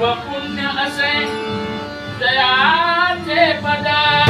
सर्व पुण्य असे दयाचे पदा